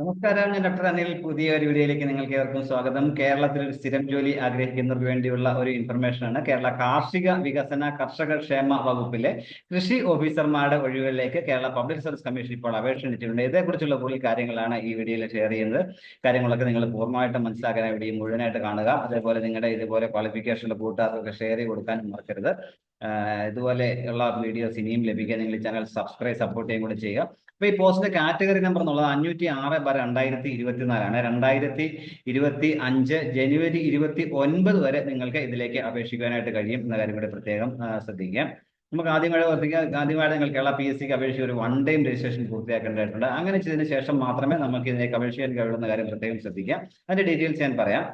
നമസ്കാരം ഞാൻ ഡോക്ടർ അനിൽ. പുതിയ ഒരു വീഡിയോയിലേക്ക് നിങ്ങൾക്ക് ഏവർക്കും സ്വാഗതം. കേരളത്തിൽ ഒരു സ്ഥിരം ജോലി ആഗ്രഹിക്കുന്നവർക്ക് വേണ്ടിയുള്ള ഒരു ഇൻഫർമേഷൻ ആണ് കേരള കാർഷിക വികസന കർഷക ക്ഷേമ വകുപ്പിലെ കൃഷി ഓഫീസർമാരുടെ ഒഴിവുകളിലേക്ക് കേരള പബ്ലിക് സർവീസ് കമ്മീഷൻ ഇപ്പോൾ അപേക്ഷ ക്ഷണിച്ചിട്ടുണ്ട് ഇതേക്കുറിച്ചുള്ള കൂടുതൽ കാര്യങ്ങളാണ് ഈ വീഡിയോയിൽ ഷെയർ ചെയ്യുന്നത്. കാര്യങ്ങളൊക്കെ നിങ്ങൾ പൂർണമായിട്ട് മനസ്സിലാക്കാൻ വീഡിയോ മുഴുവനായിട്ട് കാണുക. അതേപോലെ നിങ്ങളുടെ ഇതുപോലെ ക്വാളിഫിക്കേഷനുള്ള കൂട്ടുകാർക്കൊക്കെ ഷെയർ ചെയ്ത് മറക്കരുത്. ഇതുപോലെയുള്ള വീഡിയോസ് ഇനിയും ലഭിക്കാൻ നിങ്ങൾ ചാനൽ സബ്സ്ക്രൈബ് സപ്പോർട്ട് ചെയ്യുകയും കൂടെ ചെയ്യുക. അപ്പൊ ഈ പോസ്റ്റിന്റെ കാറ്റഗറി നമ്പർ എന്നുള്ളത് അഞ്ഞൂറ്റി ആറ് ബ രണ്ടായിരത്തി ഇരുപത്തിനാലാണ് രണ്ടായിരത്തി ഇരുപത്തി അഞ്ച് ജനുവരി ഇരുപത്തി ഒൻപത് വരെ നിങ്ങൾക്ക് ഇതിലേക്ക് അപേക്ഷിക്കാനായിട്ട് കഴിയും എന്ന കാര്യം കൂടി പ്രത്യേകം ശ്രദ്ധിക്കാം നമുക്ക് ആദ്യമായി ഓർത്തിക്കുക ആദ്യമായിട്ട് നിങ്ങൾ കേരള പി എസ് സിക്ക് അപേക്ഷിച്ച് ഒരു വൺ ടൈം രജിസ്ട്രേഷൻ പൂർത്തിയാക്കേണ്ടതായിട്ടുണ്ട്. അങ്ങനെ ചെയ്തതിന് ശേഷം മാത്രമേ നമുക്ക് ഇതിലേക്ക് അപേക്ഷിക്കാൻ എന്ന കാര്യം പ്രത്യേകം ശ്രദ്ധിക്കാം അതിന്റെ ഡീറ്റെയിൽസ് ഞാൻ പറയാം.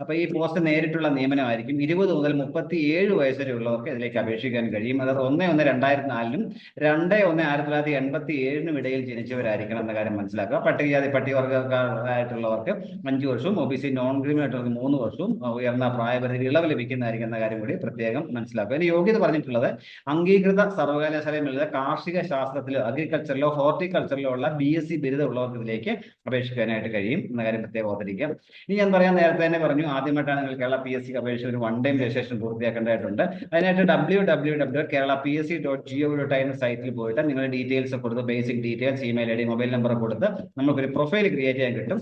അപ്പൊ ഈ പോസ്റ്റ് നേരിട്ടുള്ള നിയമനമായിരിക്കും. ഇരുപത് മുതൽ മുപ്പത്തി ഏഴ് വയസ്സ് വരെ ഉള്ളവർക്ക് ഇതിലേക്ക് അപേക്ഷിക്കാൻ കഴിയും. അതായത് ഒന്ന് ഒന്ന് രണ്ടായിരത്തി നാലിനും രണ്ട് ഒന്ന് ആയിരത്തി തൊള്ളായിരത്തി എൺപത്തി ഏഴിനും ഇടയിൽ ജനിച്ചവരായിരിക്കണം എന്ന കാര്യം മനസ്സിലാക്കുക. പട്ടികജാതി പട്ടികവർഗക്കാരായിട്ടുള്ളവർക്ക് അഞ്ച് വർഷവും O B C non creamy ആയിട്ടുള്ളവർക്ക് മൂന്ന് വർഷവും ഉയർന്ന പ്രായപരിധി ഇളവ് ലഭിക്കുന്നതായിരിക്കും എന്ന കാര്യം കൂടി പ്രത്യേകം മനസ്സിലാക്കുക. അതിന് യോഗ്യത പറഞ്ഞിട്ടുള്ളത് അംഗീകൃത സർവകലാശാലയിലുള്ള കാർഷിക ശാസ്ത്രത്തിലോ അഗ്രികൾച്ചറിലോ ഹോർട്ടിക്കൾച്ചറിലോ ഉള്ള ബി എസ് സി ബിരുദമുള്ളവർക്ക് ഇതിലേക്ക് അപേക്ഷിക്കാനായിട്ട് കഴിയും എന്ന കാര്യം പ്രത്യേകം ഓർത്തിരിക്കുക. ഇനി ഞാൻ പറയാൻ നേരത്തെ തന്നെ പറഞ്ഞു ആദ്യമായിട്ടാണ് നിങ്ങൾ കേരള പി എസ് സി അപേക്ഷ ഒരു വൺ ടൈം രജിസ്ട്രേഷൻ പൂർത്തിയാക്കേണ്ടതായിട്ടുണ്ട്. അതിനായിട്ട് W W W Kerala P S C dot G O dot I എന്ന സൈറ്റിൽ പോയിട്ട് നിങ്ങളുടെ ഡീറ്റെയിൽസ് കൊടുത്ത് basic details email I D mobile number കൊടുത്ത് നമുക്കൊരു പ്രൊഫൈൽ ക്രിയേറ്റ് ചെയ്യാൻ കിട്ടും.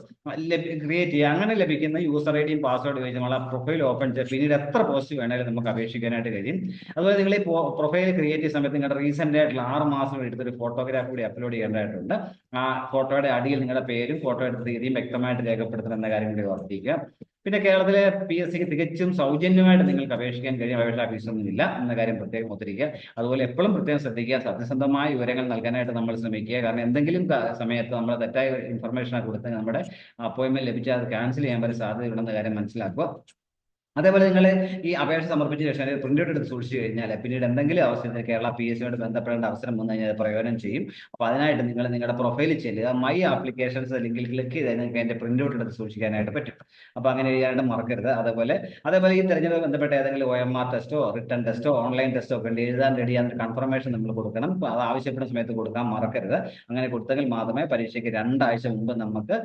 ക്രിയേറ്റ് ചെയ്യുക അങ്ങനെ ലഭിക്കുന്ന യൂസർ ഐ ഡിയും പാസ്വേഡ് ഉപയോഗിച്ച് നമ്മൾ ആ പ്രൊഫൈൽ ഓപ്പൺ ചെയ്ത് പിന്നീട് എത്ര പോസ്റ്റ് വേണമെങ്കിലും നമുക്ക് അപേക്ഷിക്കാനായിട്ട് കഴിയും. അതുപോലെ നിങ്ങൾ ഈ പ്രൊഫൈൽ ക്രിയേറ്റ് ചെയ്യുന്ന സമയത്ത് നിങ്ങളുടെ റീസെന്റ് ആയിട്ടുള്ള ആറ് മാസം എടുത്തൊരു ഫോട്ടോഗ്രാഫ് കൂടി അപ്ലോഡ് ചെയ്യേണ്ടതായിട്ടുണ്ട്. ആ ഫോട്ടോയുടെ അടിയിൽ നിങ്ങളുടെ പേരും ഫോട്ടോ എടുത്ത തീയതിയും വ്യക്തമായിട്ട് രേഖപ്പെടുത്തണം എന്ന കാര്യം കൂടി ഓർത്തിരിക്കുക. പിന്നെ കേരളത്തിലെ പി എസ് സിക്ക് തികച്ചും സൗജന്യമായിട്ട് നിങ്ങൾക്ക് അപേക്ഷിക്കാൻ കഴിയും അപേക്ഷ ഫീസൊന്നും ഇല്ല എന്ന കാര്യം പ്രത്യേകം ഒത്തിരിക്കുക. അതുപോലെ എപ്പോഴും പ്രത്യേകം ശ്രദ്ധിക്കുക. സത്യസന്ധമായ വിവരങ്ങൾ നൽകാനായിട്ട് നമ്മൾ ശ്രമിക്കുക. കാരണം എന്തെങ്കിലും സമയത്ത് നമ്മൾ തെറ്റായ ഇൻഫർമേഷൻ കൊടുത്ത് നമ്മുടെ അപ്പോയിൻമെന്റ് ലഭിച്ചാൽ അത് ക്യാൻസൽ ചെയ്യാൻ വരെ സാധ്യതയുണ്ടെന്ന കാര്യം മനസ്സിലാക്കുക. അതേപോലെ നിങ്ങൾ ഈ അപേക്ഷ സമർപ്പിച്ച ശേഷം പ്രിന്റ് ഔട്ട് എടുത്ത് സൂക്ഷിച്ചു കഴിഞ്ഞാൽ പിന്നീട് എന്തെങ്കിലും അവസരത്തിൽ കേരള പി എസ് സിയോട് ബന്ധപ്പെടേണ്ട അവസരം വന്നു കഴിഞ്ഞാൽ പ്രയോജനം ചെയ്യും. അപ്പോൾ അതിനായിട്ട് നിങ്ങൾ നിങ്ങളുടെ പ്രൊഫൈലിൽ ചെല്ലുക. മൈ ആപ്ലിക്കേഷൻസ് ലിങ്കിൽ ക്ലിക്ക് ചെയ്താൽ നിങ്ങൾക്ക് അതിന്റെ പ്രിന്റ് ഔട്ട് എടുത്ത് സൂക്ഷിക്കാനായിട്ട് പറ്റും. അപ്പോൾ അങ്ങനെ ചെയ്യാനായിട്ട് മറക്കരുത്. അതേപോലെ അതേപോലെ ഈ തെരഞ്ഞെടുപ്പ് ബന്ധപ്പെട്ട ഏതെങ്കിലും ഒ എം ആർ ടെസ്റ്റോ റിട്ടേൺ ടെസ്റ്റോ ഓൺലൈൻ ടെസ്റ്റോ ഒക്കെ ഉണ്ട്. എഴുതാൻ റെഡി ചെയ്യാൻ കൺഫർമേഷൻ നമ്മൾ കൊടുക്കണം. അത് ആവശ്യപ്പെടുന്ന സമയത്ത് കൊടുക്കാൻ മറക്കരുത്. അങ്ങനെ കൊടുത്തെങ്കിൽ മാത്രമേ പരീക്ഷയ്ക്ക് രണ്ടാഴ്ച മുമ്പ് നമുക്ക്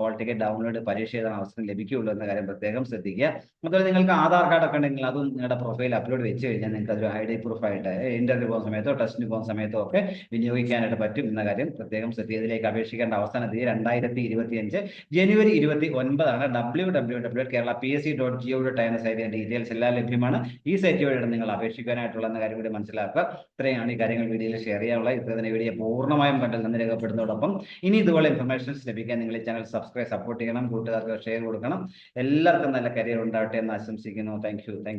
ഹോൾ ടിക്കറ്റ് ഡൗൺലോഡ് പരീക്ഷ എഴുതാൻ അവസരം ലഭിക്കുകയുള്ളൂ എന്ന കാര്യം പ്രത്യേകം ശ്രദ്ധിക്കുക. അതുപോലെ നിങ്ങൾക്ക് ആധാർ കാർഡ് ഒക്കെ ഉണ്ടെങ്കിൽ അതും നിങ്ങളുടെ പ്രൊഫൈൽ അപ്ലോഡ് വെച്ച് കഴിഞ്ഞാൽ നിങ്ങൾക്ക് അതൊരു ഐ ഡി പ്രൂഫായിട്ട് ഇന്റർവ്യൂ പോകുന്ന സമയത്തോ ടെസ്റ്റിന് പോകുന്ന സമയത്തോ ഒക്കെ വിനിയോഗിക്കാനായിട്ട് പറ്റും എന്ന കാര്യം പ്രത്യേകം ശ്രദ്ധിക്കുക ഇതിലേക്ക് അപേക്ഷിക്കേണ്ട അവസാന തീയതി രണ്ടായിരത്തി ഇരുപത്തി അഞ്ച് ജനുവരി ഇരുപത്തി ഒൻപതാണ് W W W Kerala P S C dot G O dot എന്ന സൈറ്റിന്റെ ഡീറ്റെയിൽസ് എല്ലാം ലഭ്യമാണ്. ഈ സൈറ്റ് വഴിയാണ് നിങ്ങൾ അപേക്ഷിക്കാനായിട്ടുള്ള കാര്യം കൂടി മനസ്സിലാക്കുക. ഇത്രയാണ് ഈ കാര്യങ്ങൾ വീഡിയോയിൽ ഷെയർ ചെയ്യാനുള്ള. ഇത്രയും വീഡിയോ പൂർണമായും കണ്ടിൽ നന്ദി രേഖപ്പെടുന്നതോടൊപ്പം ഇനി ഇതുപോലെ ഇൻഫർമേഷൻസ് ലഭിക്കാൻ നിങ്ങൾ ഈ ചാനൽ സബ്സ്ക്രൈബ് സപ്പോർട്ട് ചെയ്യണം കൂട്ടുകാർക്ക് ഷെയർ കൊടുക്കണം. എല്ലാവർക്കും നല്ല കരിയർ ഉണ്ടാവട്ടെ എന്ന് ആശംസിക്കുന്നു. Thank you thank